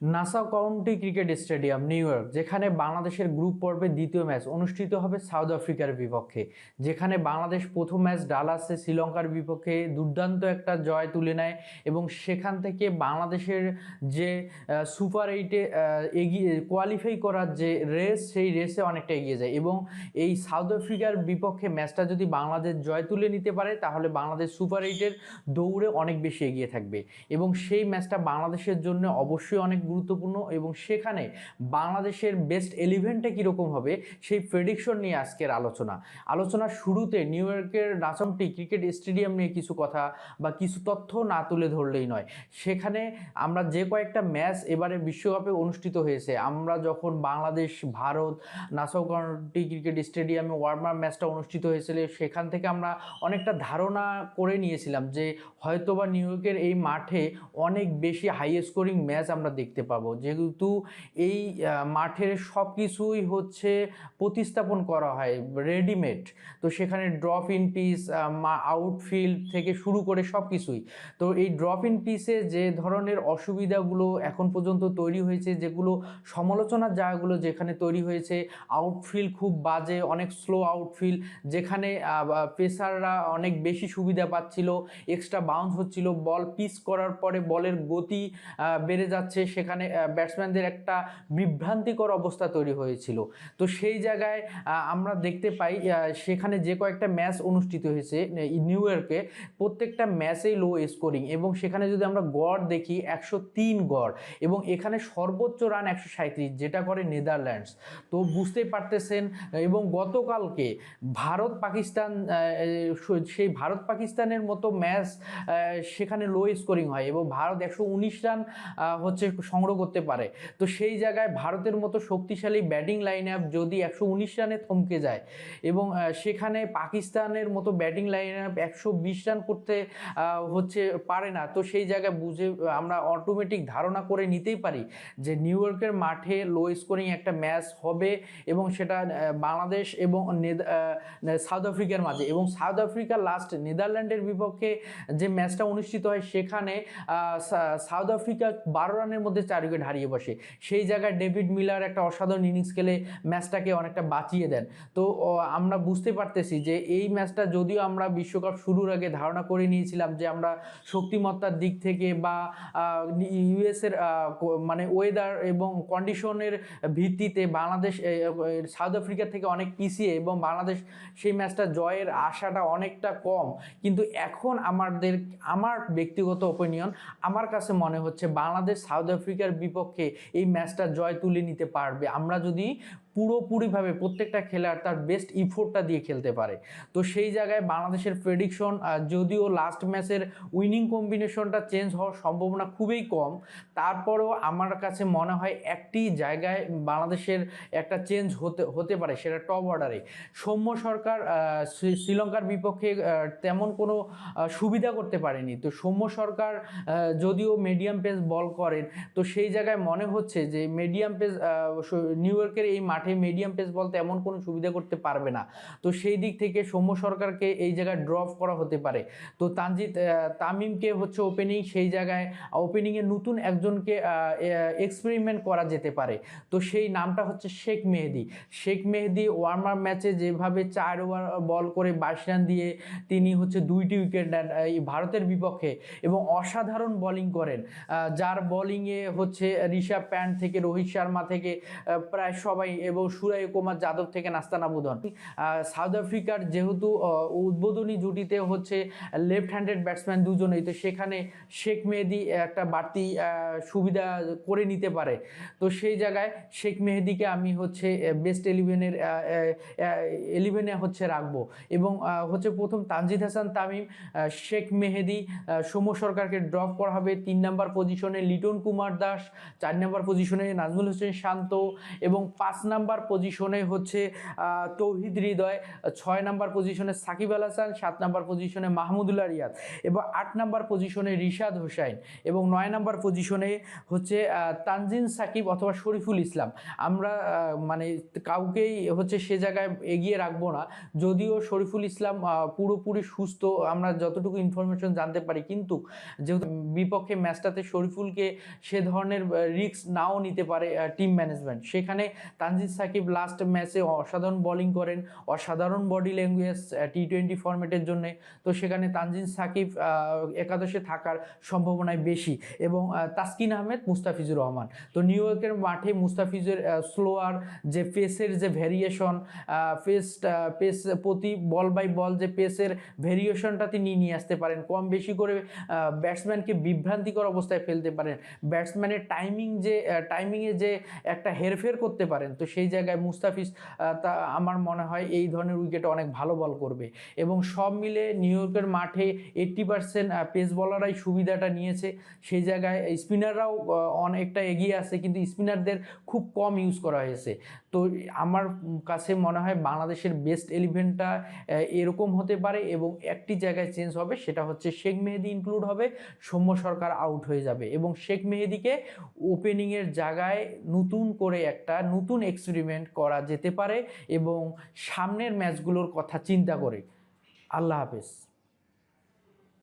Nassau County cricket stadium, New York, যেখানে বাংলাদেশের group পর্বের দ্বিতীয় ম্যাচ অনুষ্ঠিত হবে সাউথ আফ্রিকার বিপক্ষে। যেখানে বাংলাদেশ প্রথম ম্যাচ ডালাসে শ্রীলঙ্কার বিপক্ষে দুর্দান্ত একটা জয় তুলে নেয় এবং সেখান থেকে বাংলাদেশের যে সুপার এইটে এগিয়ে কোয়ালিফাই করার যে রেস সেই রেসে অনেকটা এগিয়ে যায় এবং এই সাউথ আফ্রিকার বিপক্ষে ম্যাচটা যদি বাংলাদেশ জয় তুলে নিতে পারে, তাহলে বাংলাদেশ সুপার এইটের দৌড়ে অনেক বেশি এগিয়ে থাকবে এবং সেই ম্যাচটা বাংলাদেশের জন্য অবশ্যই অনেক গুরুত্বপূর্ণ এবং সেখানে বাংলাদেশের বেস্ট এলিভেনটা কীরকম হবে সেই প্রেডিকশন নিয়ে আজকের আলোচনা। আলোচনার শুরুতে নিউ ইয়র্কের নাচমটি ক্রিকেট স্টেডিয়াম নিয়ে কিছু কথা বা কিছু তথ্য না তুলে ধরলেই নয়। সেখানে আমরা যে কয়েকটা ম্যাচ এবারে বিশ্বকাপে অনুষ্ঠিত হয়েছে, আমরা যখন Bangladesh, Bharat, Nassau County cricket স্টেডিয়ামে ওয়ার্মার ম্যাচটা অনুষ্ঠিত হয়েছিল, সেখান থেকে আমরা অনেকটা ধারণা করে নিয়েছিলাম যে হয়তোবা নিউ ইয়র্কের এই মাঠে অনেক বেশি হাই স্কোরিং ম্যাচ আমরা দেখতে পাবো। যেহেতু এই মাঠের সব কিছুই হচ্ছে প্রতিস্থাপন করা হয় রেডিমেড তো সেখানে ড্রপ ইন পিস আউটফিল্ড থেকে শুরু করে সব কিছুই তো এই ড্রপ ইন পিসে যে ধরনের অসুবিধাগুলো এখন পর্যন্ত তৈরি হয়েছে, যেগুলো সমালোচনার জায়গাগুলো যেখানে তৈরি হয়েছে আউটফিল্ড খুব বাজে, অনেক স্লো আউটফিল্ড যেখানে পেসাররা অনেক বেশি সুবিধা পাচ্ছিল এক্সট্রা বাউন্স হচ্ছিল বল পিস করার পরে বলের গতি বেড়ে যাচ্ছে, সেখানে ব্যাটসম্যানদের একটা বিভ্রান্তিকর অবস্থা তৈরি হয়েছিল। তো সেই জায়গায় আমরা দেখতে পাই সেখানে যে কয়েকটা ম্যাচ অনুষ্ঠিত হয়েছে নিউ ইয়র্কে, প্রত্যেকটা ম্যাচেই লো স্কোরিং এবং সেখানে যদি আমরা গড় দেখি, একশো তিন গড় এবং এখানে সর্বোচ্চ রান একশো যেটা করে নেদারল্যান্ডস। তো বুঝতেই পারতেছেন, এবং গতকালকে ভারত পাকিস্তান সেই ভারত পাকিস্তানের মতো ম্যাচ সেখানে লো স্কোরিং হয় এবং ভারত একশো উনিশ রান হচ্ছে সংগ্রহ করতে পারে। তো সেই জায়গায় ভারতের মতো শক্তিশালী ব্যাটিং লাইন আপ যদি একশো উনিশ রানে থমকে যায় এবং সেখানে পাকিস্তানের মতো ব্যাটিং লাইন আপ একশো বিশ রান করতে হচ্ছে পারে না, তো সেই জায়গায় বুঝে, আমরা অটোমেটিক ধারণা করে নিতেই পারি যে নিউ ইয়র্কের মাঠে লো স্কোরিং একটা ম্যাচ হবে এবং সেটা বাংলাদেশ এবং সাউথ আফ্রিকার মাঝে এবং সাউথ আফ্রিকা লাস্ট নেদারল্যান্ডের বিপক্ষে যে ম্যাচটা অনুষ্ঠিত হয় সেখানে সাউথ আফ্রিকা বারো রানের মধ্যে চার উইকেট হারিয়ে বসে। সেই জায়গায় ডেভিড মিলার একটা অসাধারণ ইনিংস খেলে ম্যাচটাকে অনেকটা বাঁচিয়ে দেন। তো আমরা বুঝতে পারতেছি যে এই ম্যাচটা যদিও আমরা বিশ্বকাপ শুরুর আগে ধারণা করে নিয়েছিলাম যে আমরা শক্তিমত্তার দিক থেকে বা ইউএসের মানে ওয়েদার এবং কন্ডিশনের ভিত্তিতে বাংলাদেশ সাউথ আফ্রিকা থেকে অনেক পিছিয়ে এবং বাংলাদেশ সেই ম্যাচটা জয়ের আশাটা অনেকটা কম। কিন্তু এখন আমাদের, আমার ব্যক্তিগত ওপিনিয়ন আমার কাছে মনে হচ্ছে বাংলাদেশ, সাউথ আফ্রিকার বিপক্ষে এই ম্যাচটা জয় তুলে নিতে পারবে। আমরা যদি পুরোপুরিভাবে প্রত্যেকটা খেলার তার বেস্ট ইফোর্টটা দিয়ে খেলতে পারে। তো সেই জায়গায় বাংলাদেশের প্রেডিকশন যদিও লাস্ট ম্যাচের উইনিং কম্বিনেশনটা চেঞ্জ হওয়ার সম্ভাবনা খুবই কম, তারপরেও আমার কাছে মনে হয় একটি জায়গায় বাংলাদেশের একটা চেঞ্জ হতে হতে পারে সেটা টপ অর্ডারে সৌম্য সরকার শ্রী- শ্রীলঙ্কার বিপক্ষে তেমন কোনো সুবিধা করতে পারেনি। তো সৌম্য সরকার যদিও মিডিয়াম পেস বল করেন, তো সেই জায়গায় মনে হচ্ছে যে মিডিয়াম পেস নিউ ইয়র্কের এই মাঠে মিডিয়াম পেস বল এমন কোনো সুবিধা করতে পারবে না। তো সেই দিক থেকে সৌম্য সরকারকে এই জায়গায় ড্রপ করা হতে পারে। তো তানজিৎ তামিমকে হচ্ছে ওপেনিং সেই জায়গায় ওপেনিংয়ে নতুন একজনকে এক্সপেরিমেন্ট করা যেতে পারে। তো সেই নামটা হচ্ছে শেখ মেহেদি। শেখ মেহেদি ওয়ার্মার ম্যাচে যেভাবে চার ওভার বল করে বাইশ রান দিয়ে তিনি হচ্ছে দুইটি উইকেট নেন এই ভারতের বিপক্ষে। এবং অসাধারণ বোলিং করেন। যার বোলিংয়ে হচ্ছে ঋষভ প্যান্ট থেকে, রোহিত শর্মা থেকে প্রায় সবাই এবং সুরাই কুমার যাদব থেকে নাস্তানা বুধন সাউথ আফ্রিকার যেহেতু উদ্বোধনী জুটিতে হচ্ছে লেফট হ্যান্ডেড ব্যাটসম্যান দুজনেই, তো সেখানে শেখ মেহেদি একটা বাড়তি সুবিধা করে নিতে পারে। তো সেই জায়গায় শেখ মেহেদিকে আমি হচ্ছে বেস্ট এলিভেনের এলিভেনে হচ্ছে রাখব। এবং হচ্ছে প্রথম তানজিদ হাসান তামিম শেখ মেহেদি সৌম্য সরকারকে ড্রপ করা হবে তিন নাম্বার পজিশনে লিটন কুমার দাস, চার নাম্বার পজিশনে নাজমুল হোসেন শান্ত এবং পাঁচ নাম্বার পজিশনে হচ্ছে তৌহিদ হৃদয়, ছয় নাম্বার পজিশনে সাকিব আল হাসান, সাত নাম্বার পজিশনে মাহমুদুল্লাহ রিয়াদ এবং আট নাম্বার পজিশনে রিশাদ হোসাইন এবং নয় নাম্বার পজিশনে হচ্ছে তানজিন সাকিব অথবা শরীফুল ইসলাম। আমরা মানে কাউকেই হচ্ছে সে জায়গায় এগিয়ে রাখব না। যদিও শরীফুল ইসলাম পুরোপুরি সুস্থ, আমরা যতটুকু ইনফরমেশন জানতে পারি, কিন্তু যেহেতু বিপক্ষে ম্যাচটাতে শরীফুলকে সে ধরনের রিস্ক নাও নিতে পারে টিম ম্যানেজমেন্ট সেখানে তানজিদ সাকিব লাস্ট ম্যাচে অসাধারণ বোলিং করেন, অসাধারণ বডি ল্যাঙ্গুয়েজ টি টোয়েন্টি ফরম্যাটের জন্যে। তো সেখানে তানজিন সাকিব একাদশে থাকার সম্ভাবনায় বেশি এবং তাসকিন আহমেদ, মুস্তাফিজুর রহমান। তো নিউ ইয়র্কের মাঠে মুস্তাফিজের স্লোয়ার যে পেসের যে ভ্যারিয়েশন পেস পেস প্রতি বল বাই বল যে পেসের ভেরিয়েশনটা তিনি নিয়ে আসতে পারেন। কম বেশি করে ব্যাটসম্যানকে বিভ্রান্তিকর অবস্থায় ফেলতে পারেন। ব্যাটসম্যানের টাইমিং যে টাইমিংয়ে যে একটা হেরফের করতে পারেন, তো সেই জায়গায় মুস্তাফিজ তা আমার মনে হয় এই ধরনের উইকেটে অনেক ভালো বল করবে। এবং সব মিলে নিউ ইয়র্কের মাঠে এইট্টি পার্সেন্ট পেস বলাররাই সুবিধাটা নিয়েছে। সেই জায়গায় স্পিনাররাও অনেকটা এগিয়ে আছে, কিন্তু স্পিনারদের খুব কম ইউজ করা হয়েছে। তো আমার কাছে মনে হয় বাংলাদেশের বেস্ট এলিভেনটা এরকম হতে পারে এবং একটি জায়গায় চেঞ্জ হবে সেটা হচ্ছে শেখ মেহেদি ইনক্লুড হবে, সৌম্য সরকার আউট হয়ে যাবে। এবং শেখ মেহেদিকে ওপেনিংয়ের জায়গায় নতুন করে একটা, নতুন এক্সপেরিমেন্ট করা যেতে পারে এবং সামনের ম্যাচগুলোর কথা চিন্তা করে। আল্লাহ হাফেজ।